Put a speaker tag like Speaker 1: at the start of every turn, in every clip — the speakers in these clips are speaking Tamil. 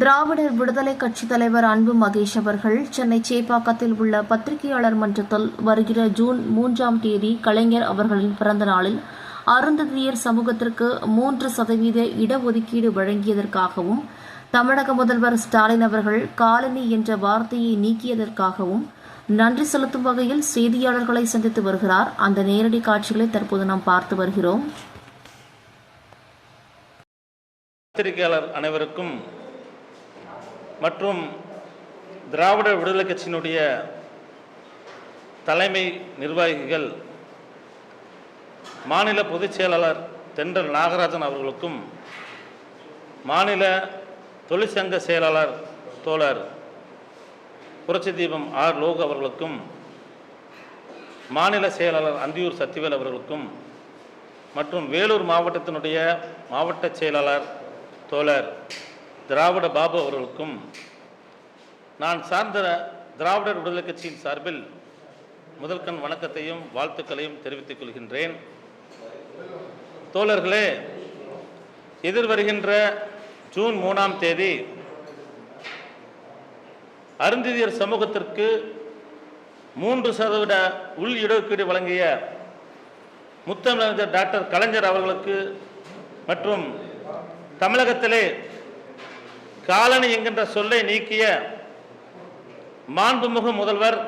Speaker 1: திராவிடர் விடுதலை கட்சித் தலைவர் அன்பு மகேஷ் அவர்கள் சென்னை சேப்பாக்கத்தில் உள்ள பத்திரிகையாளர் மன்றத்தில் வருகிற ஜூன் மூன்றாம் தேதி கலைஞர் அவர்களின் பிறந்த நாளில் அருந்ததியர் சமூகத்திற்கு மூன்று சதவீத இடஒதுக்கீடு வழங்கியதற்காகவும் தமிழக முதல்வர் ஸ்டாலின் அவர்கள் காலனி என்ற வார்த்தையை நீக்கியதற்காகவும் நன்றி செலுத்தும் வகையில் செய்தியாளர்களை சந்தித்து வருகிறார். அந்த நேரடி காட்சிகளை தற்போது நாம் பார்த்து வருகிறோம்.
Speaker 2: பத்திரிகையாளர் அனைவருக்கும் மற்றும் திராவிட விடுதலை கட்சியினுடைய தலைமை நிர்வாகிகள் மாநில பொதுச் செயலாளர் தென்றல் நாகராஜன் அவர்களுக்கும் மாநில தொழிற்சங்க செயலாளர் தோழர் புரட்சி தீபம் ஆர் லோக் அவர்களுக்கும் மாநில செயலாளர் அந்தியூர் சத்திவேல் அவர்களுக்கும் மற்றும் வேலூர் மாவட்டத்தினுடைய மாவட்ட செயலாளர் தோழர் திராவிட பாபு அவர்களுக்கும் நான் சார்ந்த திராவிடர் விடுதலை கட்சியின் சார்பில் முதல்கண் வணக்கத்தையும் வாழ்த்துக்களையும் தெரிவித்துக் கொள்கின்றேன். தோழர்களே எதிர்வருகின்ற ஜூன் மூணாம் தேதி அருந்திதியர் சமூகத்திற்கு மூன்று சதவீத உள் இடஒதுக்கீடு வழங்கிய முத்தமிழர் டாக்டர் கலைஞர் அவர்களுக்கு மற்றும் தமிழகத்திலே காலனி என்கின்ற சொல்லை நீக்கிய மாண்புமிகு முதல்வர்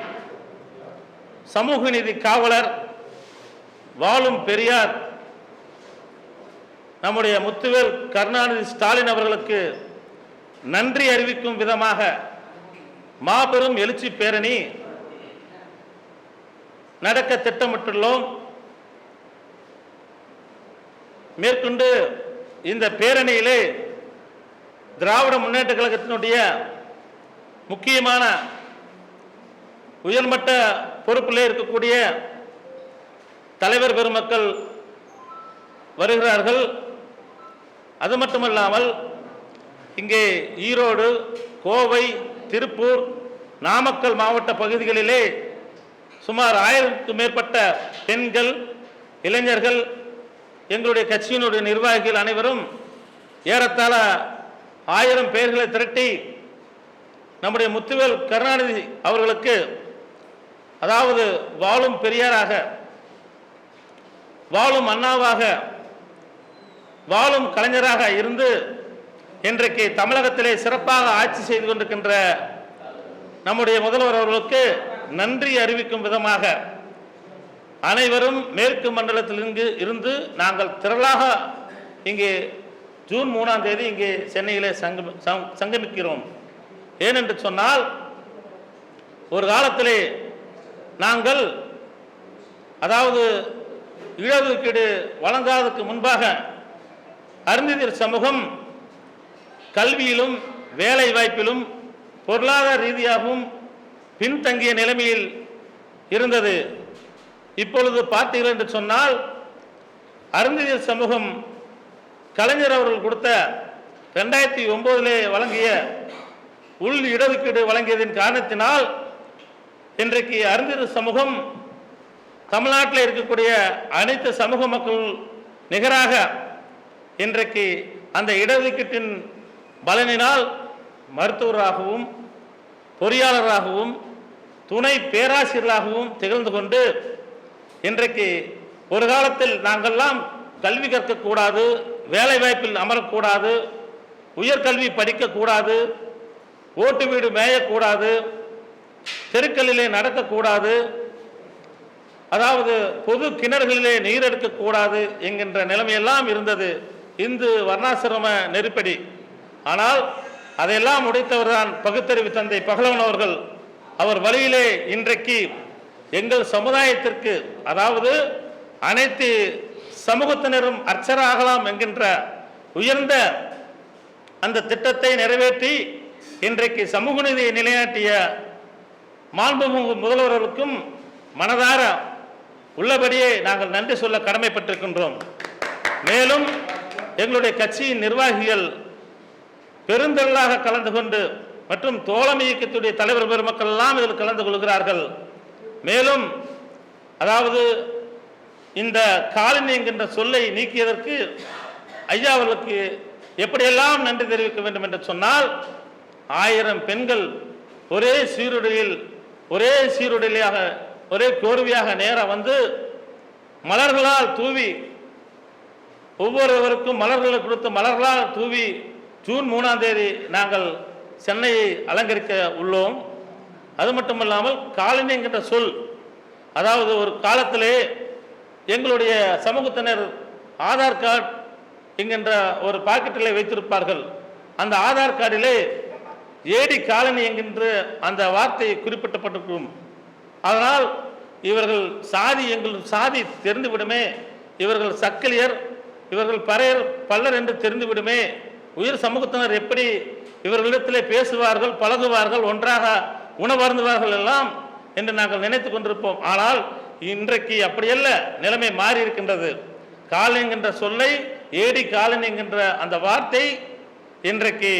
Speaker 2: சமூக நீதி காவலர் வாழும் பெரியார் நம்முடைய முத்துவேல் கருணாநிதி ஸ்டாலின் அவர்களுக்கு நன்றி அறிவிக்கும் விதமாக மாபெரும் எழுச்சி பேரணி நடக்க திட்டமிட்டுள்ளோம். மேற்கொண்டு இந்த பேரணியிலே திராவிட முன்னேற்ற கழகத்தினுடைய முக்கியமான உயர்மட்ட பொறுப்பிலே இருக்கக்கூடிய தலைவர் பெருமக்கள் வருகிறார்கள். அது மட்டுமல்லாமல் இங்கே ஈரோடு கோவை திருப்பூர் நாமக்கல் மாவட்ட பகுதிகளிலே சுமார் ஆயிரத்துக்கும் மேற்பட்ட பெண்கள் இளைஞர்கள் எங்களுடைய கட்சியினுடைய நிர்வாகிகள் அனைவரும் ஏறத்தாழ ஆயிரம் பேர்களை திரட்டி நம்முடைய முத்துவேல் கருணாநிதி அவர்களுக்கு அதாவது வாழும் பெரியாராக வாழும் அண்ணாவாக வாழும் கலைஞராக இருந்து இன்றைக்கு தமிழகத்திலே சிறப்பாக ஆட்சி செய்து கொண்டிருக்கின்ற நம்முடைய முதல்வர் அவர்களுக்கு நன்றி அறிவிக்கும் விதமாக அனைவரும் மேற்கு மண்டலத்திலிருந்து இருந்து நாங்கள் திரளாக இங்கே ஜூன் மூணாம் தேதி இங்கே சென்னையிலே சங்கம் சங்கமிக்கிறோம். ஏனென்று சொன்னால் ஒரு காலத்திலே நாங்கள் அதாவது இடஒதுக்கீடு வழங்காததுக்கு முன்பாக அருந்ததிர் சமூகம் கல்வியிலும் வேலை வாய்ப்பிலும் பொருளாதார ரீதியாகவும் பின்தங்கிய நிலைமையில் இருந்தது. இப்பொழுது பார்த்தீர்கள் என்று சொன்னால் அருந்ததிர் சமூகம் கலைஞர் அவர்கள் கொடுத்த ரெண்டாயிரத்தி ஒன்பதிலே வழங்கிய உள் இடஒதுக்கீடு வழங்கியதன் காரணத்தினால் இன்றைக்கு அறிஞர் சமூகம் தமிழ்நாட்டில் இருக்கக்கூடிய அனைத்து சமூக மக்கள் நிகராக இன்றைக்கு அந்த இடஒதுக்கீட்டின் பலனினால் மருத்துவராகவும் பொறியாளராகவும் துணை பேராசிரியராகவும் திகழ்ந்து கொண்டு இன்றைக்கு ஒரு காலத்தில் நாங்கள்லாம் கல்வி கற்கக்கூடாது வேலை வாய்ப்பில் அமரக்கூடாது உயர்கல்வி படிக்கக்கூடாது ஓட்டு வீடு மேயக்கூடாது தெருக்களிலே நடக்கக்கூடாது அதாவது பொது கிணறுகளிலே நீர் எடுக்கக்கூடாது என்கின்ற நிலைமையெல்லாம் இருந்தது. இந்து வர்ணாசிரம நெருப்படி. ஆனால் அதையெல்லாம் உடைத்தவர்தான் பகுத்தறிவு தந்தை பகலவன் அவர்கள். அவர் வழியிலே இன்றைக்கு எங்கள் சமுதாயத்திற்கு அதாவது அனைத்து சமூகத்தினரும் அர்ச்சராகலாம் என்கின்ற உயர்ந்த அந்த திட்டத்தை நிறைவேற்றி இன்றைக்கு சமூக நீதியை நிலைநாட்டிய மாண்புமிகு முதல்வர்களுக்கும் மனதார உள்ளபடியே நாங்கள் நன்றி சொல்ல கடமைப்பட்டிருக்கின்றோம். மேலும் எங்களுடைய கட்சியின் நிர்வாகிகள் பெருந்தொழிலாக கலந்து கொண்டு மற்றும் தோழமை இயக்கத்துடைய தலைவர் பெருமக்கள் எல்லாம் இதில் கலந்து கொள்கிறார்கள். மேலும் அதாவது இந்த காலனி என்கின்ற சொல்லை நீக்கியதற்கு ஐயா அவர்களுக்கு எப்படியெல்லாம் நன்றி தெரிவிக்க வேண்டும் என்று சொன்னால் ஆயிரம் பெண்கள் ஒரே சீருடையில் ஒரே சீருடையாக ஒரே கோர்வையாக நேராக வந்து மலர்களால் தூவி ஒவ்வொருவருக்கும் மலர்களை கொடுத்து மலர்களால் தூவி ஜூன் மூணாம் தேதி நாங்கள் சென்னையை அலங்கரிக்க உள்ளோம். அது மட்டுமல்லாமல் காலனி என்கின்ற சொல் அதாவது ஒரு காலத்திலே எங்களுடைய சமூகத்தினர் ஆதார் கார்டு என்கின்ற ஒரு பாக்கெட்டில் வைத்திருப்பார்கள். அந்த ஆதார் கார்டிலே ஏடி காலனி என்கின்ற அந்த வார்த்தை குறிப்பிட்டப்பட்டிருக்கும். அதனால் இவர்கள் சாதி எங்கள் சாதி தெரிந்துவிடுமே இவர்கள் சக்கிலியர் இவர்கள் பறையர் பல்லர் என்று தெரிந்துவிடுமே உயர் சமூகத்தினர் எப்படி இவர்களிடத்திலே பேசுவார்கள் பழகுவார்கள் ஒன்றாக உணவருந்துவார்கள் எல்லாம் என்று நாங்கள் நினைத்து கொண்டிருப்போம். ஆனால் இன்றைக்கு அப்படியல்ல நிலைமை மாறி இருக்கின்றது. காலனி என்கின்ற சொல்லை ஏடி காலனி என்கின்ற அந்த வார்த்தை இன்றைக்கு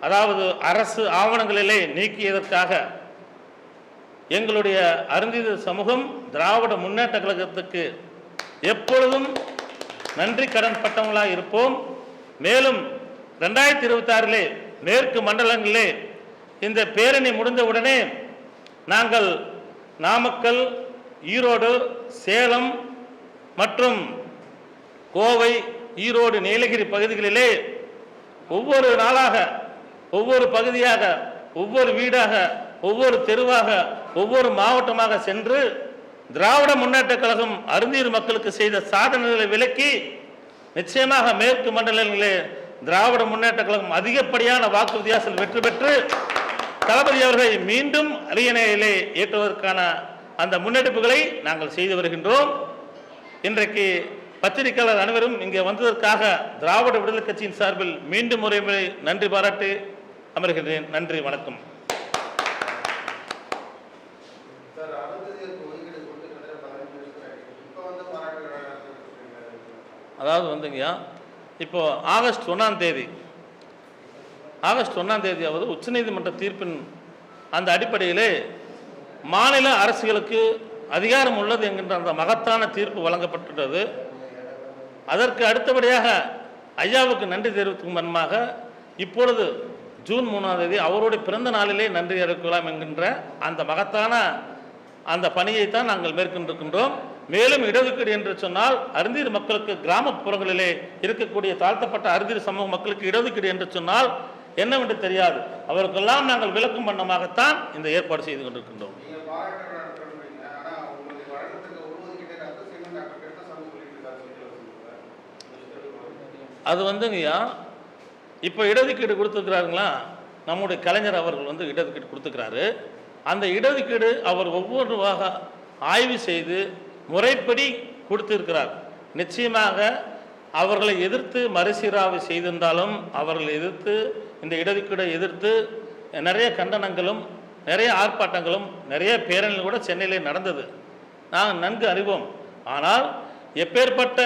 Speaker 2: அதாவது அரசு ஆவணங்களிலே நீக்கியதற்காக எங்களுடைய அருந்தித சமூகம் திராவிட முன்னேற்ற கழகத்துக்கு எப்பொழுதும் நன்றி கடன் பட்டவங்களாக இருப்போம். மேலும் ரெண்டாயிரத்தி இருபத்தாறிலே மேற்கு மண்டலங்களிலே இந்த பேரணி முடிந்தவுடனே நாங்கள் நாமக்கல் ஈரோடு சேலம் மற்றும் கோவை ஈரோடு நீலகிரி பகுதிகளிலே ஒவ்வொரு நாளாக ஒவ்வொரு பகுதியாக ஒவ்வொரு வீடாக ஒவ்வொரு தெருவாக ஒவ்வொரு மாவட்டமாக சென்று திராவிட முன்னேற்றக் கழகம் அருந்தீர் மக்களுக்கு செய்த சாதனைகளை விலக்கி நிச்சயமாக மேற்கு மண்டலங்களிலே திராவிட முன்னேற்றக் கழகம் அதிகப்படியான வாக்கு வித்தியாசத்தில் வெற்றி பெற்று தளபதி அவர்களை மீண்டும் அரியணையிலே ஏற்றுவதற்கான அந்த முன்னெடுப்புகளை நாங்கள் செய்து வருகின்றோம். இன்றைக்கு பத்திரிகையாளர் அனைவரும் இங்கே வந்ததற்காக திராவிட விடுதலை கட்சியின் சார்பில் மீண்டும் ஒரு முறை நன்றி பாராட்டி அமர்கிறேன் நன்றி வணக்கம். அதாவது வந்துங்கய்யா இப்போ ஆகஸ்ட் ஒன்றாம் தேதி ஆகஸ்ட் ஒன்றாம் தேதியாவது உச்சநீதிமன்ற தீர்ப்பின் அந்த அடிப்படையிலே மாநில அரசுகளுக்கு அதிகாரம் உள்ளது என்கின்ற அந்த மகத்தான தீர்ப்பு வழங்கப்பட்டுள்ளது. அதற்கு அடுத்தபடியாக ஐயாவுக்கு நன்றி தெரிவிக்கும் வண்ணமாக இப்பொழுது ஜூன் மூணாம் தேதி அவருடைய பிறந்த நாளிலே நன்றி அறிவிக்கலாம் என்கின்ற அந்த மகத்தான அந்த பணியைத்தான் நாங்கள் மேற்கொண்டிருக்கின்றோம். மேலும் இடஒதுக்கீடு என்று சொன்னால் அருந்தீர் மக்களுக்கு கிராமப்புறங்களிலே இருக்கக்கூடிய தாழ்த்தப்பட்ட அருந்தீர் சமூக மக்களுக்கு இடஒதுக்கீடு என்று சொன்னால் என்னவென்று தெரியாது. அவருக்கெல்லாம் நாங்கள் விளக்கும் வண்ணமாகத்தான் இந்த ஏற்பாடு செய்து கொண்டிருக்கின்றோம். அது வந்துங்கய்யா இப்போ இடஒதுக்கீடு கொடுத்துருக்குறாருங்களா? நம்முடைய கலைஞர் அவர்கள் வந்து இடஒதுக்கீடு கொடுத்துக்கிறாரு அந்த இடஒதுக்கீடு அவர் ஒவ்வொருவாக ஆய்வு செய்து முறைப்படி கொடுத்திருக்கிறார். நிச்சயமாக அவர்களை எதிர்த்து மறுசீராய்வு செய்திருந்தாலும் அவர்களை எதிர்த்து இந்த இடஒதுக்கீடை எதிர்த்து நிறைய கண்டனங்களும் நிறைய ஆர்ப்பாட்டங்களும் நிறைய பேரணிகள் கூட சென்னையிலே நடந்தது. நாங்கள் நன்கு அறிவோம். ஆனால் எப்பேற்பட்ட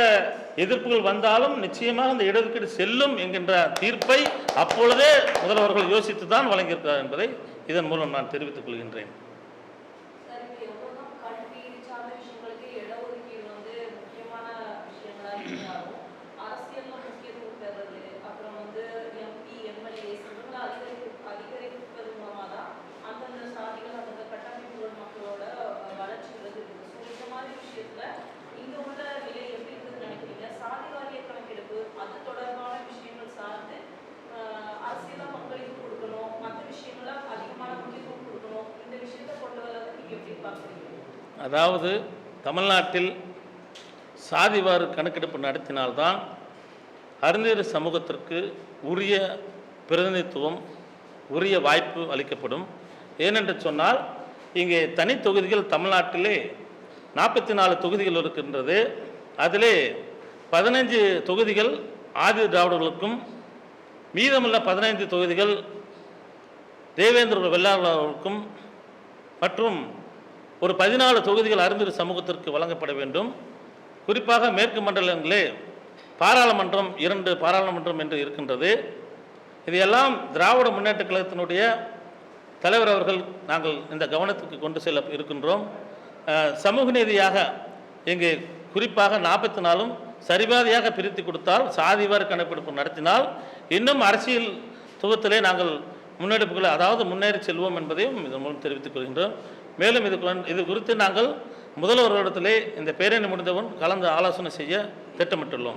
Speaker 2: எதிர்ப்புகள் வந்தாலும் நிச்சயமாக அந்த இடஒதுக்கீடு செல்லும் என்கின்ற தீர்ப்பை அப்பொழுதே முதல்வர்கள் யோசித்து தான் வழங்கியிருக்கிறார் என்பதை இதன் மூலம் நான் தெரிவித்துக் கொள்கின்றேன். அதாவது தமிழ்நாட்டில் சாதிவாறு கணக்கெடுப்பு நடத்தினால்தான் அறிஞர் சமூகத்திற்கு உரிய பிரதிநிதித்துவம் உரிய வாய்ப்பு அளிக்கப்படும். ஏனென்று சொன்னால் இங்கே தனி தொகுதிகள் தமிழ்நாட்டிலே நாற்பத்தி நாலு தொகுதிகள் இருக்கின்றது. அதிலே பதினைஞ்சு தொகுதிகள் ஆதி திராவிடர்களுக்கும் மீதமுள்ள பதினைந்து தொகுதிகள் தேவேந்திர வெள்ளாளர்களுக்கும் மற்றும் ஒரு பதினாலு தொகுதிகள் அருந்தீர் சமூகத்திற்கு வழங்கப்பட வேண்டும். குறிப்பாக மேற்கு மண்டலங்களே பாராளுமன்றம் இரண்டு பாராளுமன்றம் என்று இருக்கின்றது. இதையெல்லாம் திராவிட முன்னேற்ற கழகத்தினுடைய தலைவர் அவர்கள் நாங்கள் இந்த கவனத்துக்கு கொண்டு செல்ல இருக்கின்றோம். சமூக நீதியாக இங்கே குறிப்பாக நாற்பத்தி நாலும் சரிபாதியாக பிரித்து கொடுத்தால் சாதிவார கணக்கெடுப்பு நடத்தினால் இன்னும் அரசியல் துவத்திலே நாங்கள் முன்னெடுப்புகளை அதாவது முன்னேறி செல்வோம் என்பதையும் இதன் மூலம் தெரிவித்துக் கொள்கின்றோம். மேலும் இது இது குறித்து நாங்கள் முதல்வரிடத்திலே இந்த பேரணி முடிந்தவுடன் கலந்து ஆலோசனை செய்ய திட்டமிட்டுள்ளோம்.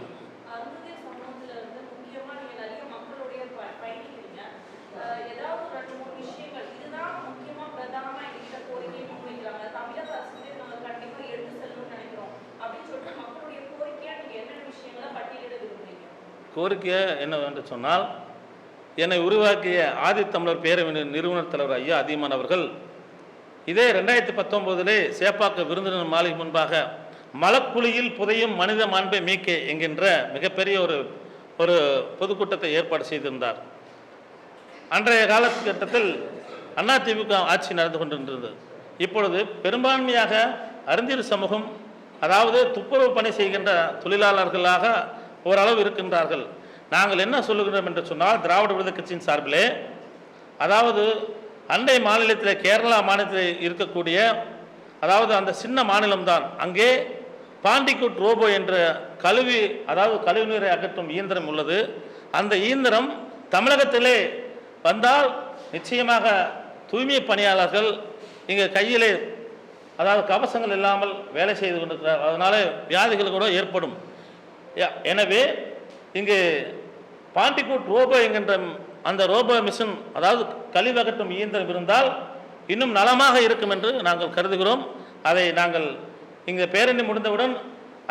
Speaker 3: கோரிக்கையா
Speaker 2: கோரிக்கை என்னவென்று சொன்னால் என்னை உருவாக்கிய ஆதித்தமிழர் பேரவையின் நிறுவனர் தலைவர் ஐயா அதியமான் அவர்கள் இதே ரெண்டாயிரத்தி பத்தொம்போதிலே சேப்பாக்க விருந்தினர் மாளிகை முன்பாக மலக்குழியில் புதையும் மனித மாண்பை மீக்கே என்கின்ற மிகப்பெரிய ஒரு ஒரு பொதுக்கூட்டத்தை ஏற்பாடு செய்திருந்தார். அன்றைய காலகட்டத்தில் அதிமுக ஆட்சி நடந்து கொண்டிருந்தது. இப்பொழுது பெரும்பான்மையாக அறிஞர் சமூகம் அதாவது துப்புரவு பணி செய்கின்ற தொழிலாளர்களாக ஓரளவு இருக்கின்றார்கள். நாங்கள் என்ன சொல்லுகிறோம் என்று சொன்னால் திராவிட விடுதலை கட்சியின் சார்பிலே அதாவது அண்டை மாநிலத்தில் கேரளா மாநிலத்தில் இருக்கக்கூடிய அதாவது அந்த சின்ன மாநிலம்தான். அங்கே பாண்டிக்குட் ரோபோ என்ற கழுவி அதாவது கழிவுநீரை அகற்றும் இயந்திரம் உள்ளது. அந்த இயந்திரம் தமிழகத்திலே வந்தால் நிச்சயமாக தூய்மை பணியாளர்கள் இங்கே கையிலே அதாவது கவசங்கள் இல்லாமல் வேலை செய்து கொண்டிருக்கிறார். அதனால் வியாதிகள் கூட ஏற்படும். எனவே இங்கு பாண்டிக்குட் ரோபோ என்கின்ற அந்த ரோபோ மிஷின் அதாவது கழிவகட்டும் இயந்திரம் இருந்தால் இன்னும் நலமாக இருக்கும் என்று நாங்கள் கருதுகிறோம். அதை நாங்கள் இங்கே பேரணி முடிந்தவுடன்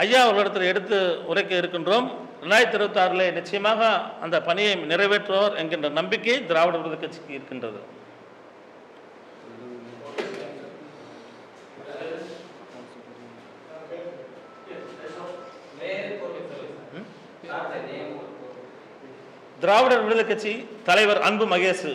Speaker 2: ஐயா அவர்களிடத்தில் எடுத்து உரைக்க இருக்கின்றோம். ரெண்டாயிரத்தி இருபத்தாறில் நிச்சயமாக அந்த பணியை நிறைவேற்றுவார் என்கின்ற நம்பிக்கை திராவிட விருது கட்சிக்கு இருக்கின்றது. திராவிடர் விடுதலை கட்சி தலைவர் அன்பு மகேஷ்